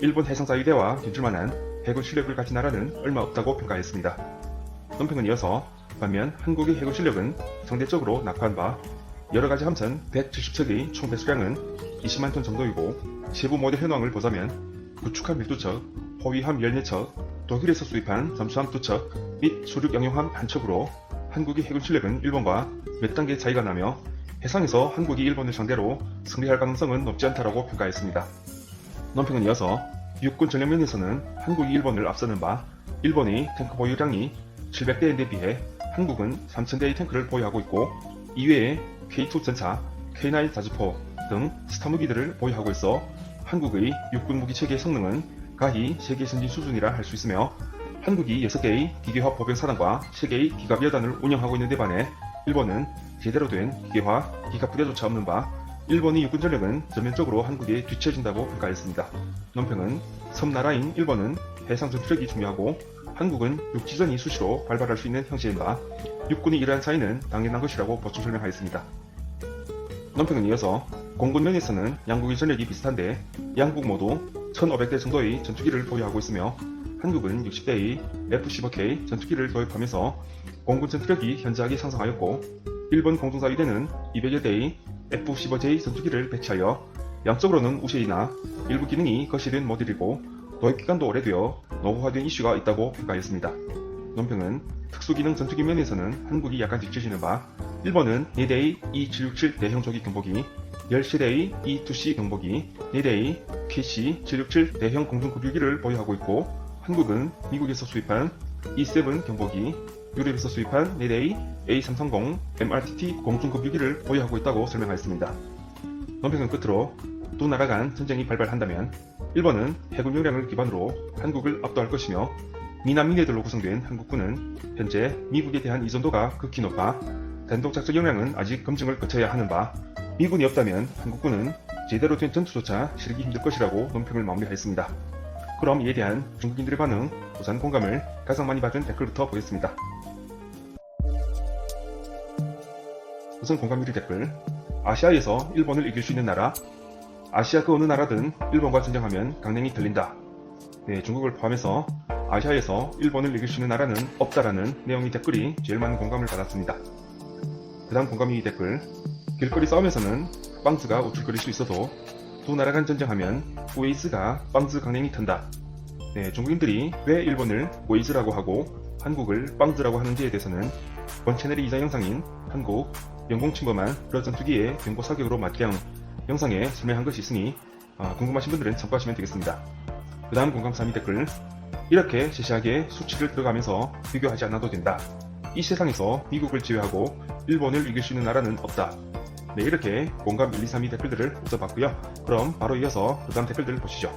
일본 해상자위대와 견줄만한 해군 실력을 가진 나라는 얼마 없다고 평가했습니다. 논평은 이어서 반면 한국의 해군 실력은 상대적으로 낙후한 바 여러 가지 함선 170척의 총 배수량은 20만 톤 정도이고 세부 모델 현황을 보자면 구축함 12척, 호위함 14척, 독일에서 수입한 잠수함 2척 및 소륙 양용함 1척으로 한국의 해군 실력은 일본과 몇 단계 차이가 나며 해상에서 한국이 일본을 상대로 승리할 가능성은 높지 않다고 평가했습니다. 논평은 이어서 육군 전력 면에서는 한국이 일본을 앞서는 바 일본의 탱크 보유량이 700대에 비해 한국은 3000대의 탱크를 보유하고 있고 이외에 K2 전차, K9 자주포 등 스타 무기들을 보유하고 있어 한국의 육군 무기 체계의 성능은 가히 세계 선진 수준이라 할 수 있으며 한국이 6개의 기계화 보병사단과 3개의 기갑여단을 운영하고 있는 데 반해 일본은 제대로 된 기계화, 기갑 부대조차 없는 바 일본의 육군 전력은 전면적으로 한국에 뒤처진다고 평가했습니다. 논평은 섬나라인 일본은 해상 전투력이 중요하고 한국은 육지전이 수시로 발발할 수 있는 형체인 바 육군이 이러한 차이는 당연한 것이라고 보충 설명하였습니다. 논평은 이어서 공군 면에서는 양국의 전력이 비슷한데 양국 모두 1500대 정도의 전투기를 보유하고 있으며 한국은 60대의 F-15K 전투기를 도입하면서 공군 전투력이 현저하게 상승하였고 일본 공중사위대는 200여 대의 F-15J 전투기를 배치하여 양적으로는 우세이나 일부 기능이 거실은 모델이고 도입 기간도 오래되어 노후화된 이슈가 있다고 평가했습니다. 논평은 특수기능 전투기 면에서는 한국이 약간 뒤처지는 바 일본은 4대의 E767 대형 조기 경보기, 10세대의 E2C 경보기, 4대의 KC767 대형 공중급유기를 보유하고 있고 한국은 미국에서 수입한 E7 경보기, 유럽에서 수입한 4대의 A330 MRTT 공중급유기를 보유하고 있다고 설명하였습니다. 논평은 끝으로 두 나라 간 전쟁이 발발한다면 일본은 해군 역량을 기반으로 한국을 압도할 것이며 미남 미네들로 구성된 한국군은 현재 미국에 대한 의존도가 극히 높아 단독 작전 역량은 아직 검증을 거쳐야 하는 바 미군이 없다면 한국군은 제대로 된 전투조차 치르기 힘들 것이라고 논평을 마무리하였습니다. 그럼 이에 대한 중국인들의 반응, 우선 공감을 가장 많이 받은 댓글부터 보겠습니다. 우선 공감률이 댓글 아시아에서 일본을 이길 수 있는 나라 아시아 그 어느 나라든 일본과 전쟁하면 강냉이 들린다. 네, 중국을 포함해서 아시아에서 일본을 이길 수 있는 나라는 없다라는 내용의 댓글이 제일 많은 공감을 받았습니다. 그 다음 공감이 댓글 길거리 싸움에서는 빵즈가 우쭐거릴 수 있어도 두 나라 간 전쟁하면 우에이즈가 빵즈 강냉이 튼다. 네, 중국인들이 왜 일본을 우에이즈라고 하고 한국을 빵즈라고 하는지에 대해서는 본 채널의 이전 영상인 한국 영공 침범한 러전 투기의 경보 사격으로 맞경 영상에 설명한 것이 있으니 아, 궁금하신 분들은 참고하시면 되겠습니다. 그 다음 공감 3위 댓글 이렇게 세세하게 수치를 들어가면서 비교하지 않아도 된다. 이 세상에서 미국을 제외하고 일본을 이길 수 있는 나라는 없다. 네, 이렇게 공감 1, 2, 3위 댓글들을 웃어봤고요. 그럼 바로 이어서 그 다음 댓글들 보시죠.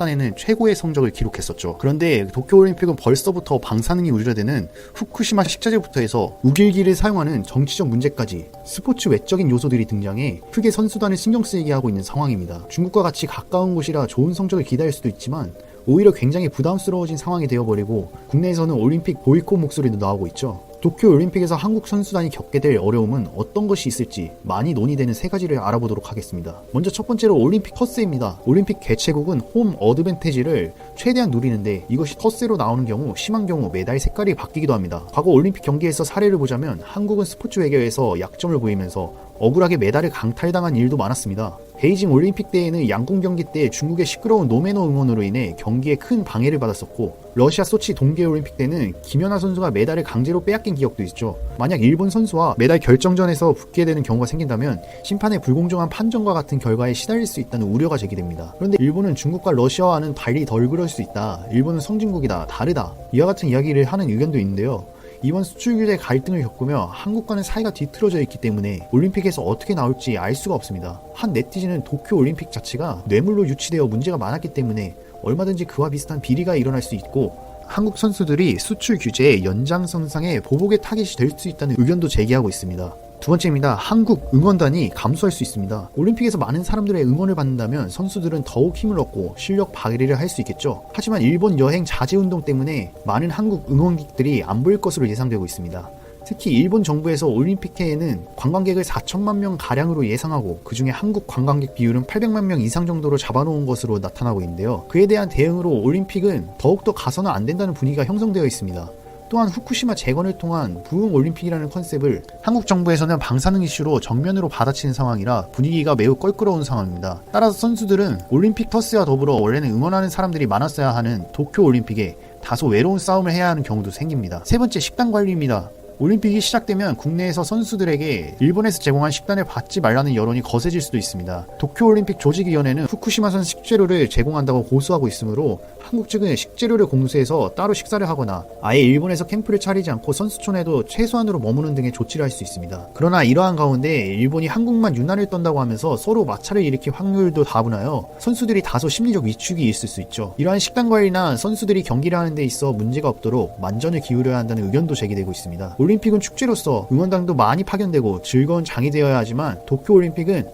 학단에는 최고의 성적을 기록했었죠. 그런데 도쿄올림픽은 벌써부터 방사능이 우려되는 후쿠시마 식자재부터 해서 우길기를 사용하는 정치적 문제까지 스포츠 외적인 요소들이 등장해 크게 선수단을 신경 쓰이게 하고 있는 상황입니다. 중국과 같이 가까운 곳이라 좋은 성적을 기다릴 수도 있지만 오히려 굉장히 부담스러워진 상황이 되어버리고 국내에서는 올림픽 보이콧 목소리도 나오고 있죠. 도쿄 올림픽에서 한국 선수단이 겪게 될 어려움은 어떤 것이 있을지 많이 논의되는 세 가지를 알아보도록 하겠습니다. 먼저 첫 번째로 올림픽 텃세입니다. 올림픽 개최국은 홈 어드밴티지를 최대한 누리는데 이것이 텃세로 나오는 경우 심한 경우 메달 색깔이 바뀌기도 합니다. 과거 올림픽 경기에서 사례를 보자면 한국은 스포츠 외교에서 약점을 보이면서 억울하게 메달을 강탈당한 일도 많았습니다. 베이징 올림픽 때에는 양궁 경기 때 중국의 시끄러운 노매너 응원으로 인해 경기에 큰 방해를 받았었고 러시아 소치 동계 올림픽 때는 김연아 선수가 메달을 강제로 빼앗긴 기억도 있죠. 만약 일본 선수와 메달 결정전에서 붙게 되는 경우가 생긴다면 심판의 불공정한 판정과 같은 결과에 시달릴 수 있다는 우려가 제기됩니다. 그런데 일본은 중국과 러시아와는 달리 덜 그럴 수 있다. 일본은 성진국이다. 다르다. 이와 같은 이야기를 하는 의견도 있는데요. 이번 수출 규제 갈등을 겪으며 한국과는 사이가 뒤틀어져 있기 때문에 올림픽에서 어떻게 나올지 알 수가 없습니다. 한 네티즌은 도쿄 올림픽 자체가 뇌물로 유치되어 문제가 많았기 때문에 얼마든지 그와 비슷한 비리가 일어날 수 있고 한국 선수들이 수출 규제의 연장선상에 보복의 타깃이 될 수 있다는 의견도 제기하고 있습니다. 두 번째입니다. 한국 응원단이 감소할 수 있습니다. 올림픽에서 많은 사람들의 응원을 받는다면 선수들은 더욱 힘을 얻고 실력 발휘를 할 수 있겠죠. 하지만 일본 여행 자제 운동 때문에 많은 한국 응원객들이 안 보일 것으로 예상되고 있습니다. 특히 일본 정부에서 올림픽회에는 관광객을 4천만 명 가량으로 예상하고 그 중에 한국 관광객 비율은 800만 명 이상 정도로 잡아놓은 것으로 나타나고 있는데요. 그에 대한 대응으로 올림픽은 더욱더 가서는 안 된다는 분위기가 형성되어 있습니다. 또한 후쿠시마 재건을 통한 부흥 올림픽이라는 컨셉을 한국 정부에서는 방사능 이슈로 정면으로 받아치는 상황이라 분위기가 매우 껄끄러운 상황입니다. 따라서 선수들은 올림픽 터스와 더불어 원래는 응원하는 사람들이 많았어야 하는 도쿄 올림픽에 다소 외로운 싸움을 해야 하는 경우도 생깁니다. 세 번째 식단 관리입니다. 올림픽이 시작되면 국내에서 선수들에게 일본에서 제공한 식단을 받지 말라는 여론이 거세질 수도 있습니다. 도쿄올림픽 조직위원회는 후쿠시마산 식재료를 제공한다고 고수하고 있으므로 한국 측은 식재료를 공수해서 따로 식사를 하거나 아예 일본에서 캠프를 차리지 않고 선수촌에도 최소한으로 머무는 등의 조치를 할 수 있습니다. 그러나 이러한 가운데 일본이 한국만 유난을 떤다고 하면서 서로 마찰을 일으킬 확률도 다분하여 선수들이 다소 심리적 위축이 있을 수 있죠. 이러한 식단 관리나 선수들이 경기를 하는 데 있어 문제가 없도록 만전을 기울여야 한다는 의견도 제기되고 있습니다. 올림픽은 축제로서 응원단도 많이 파견되고 즐거운 장이 되어야 하지만 도쿄올림픽은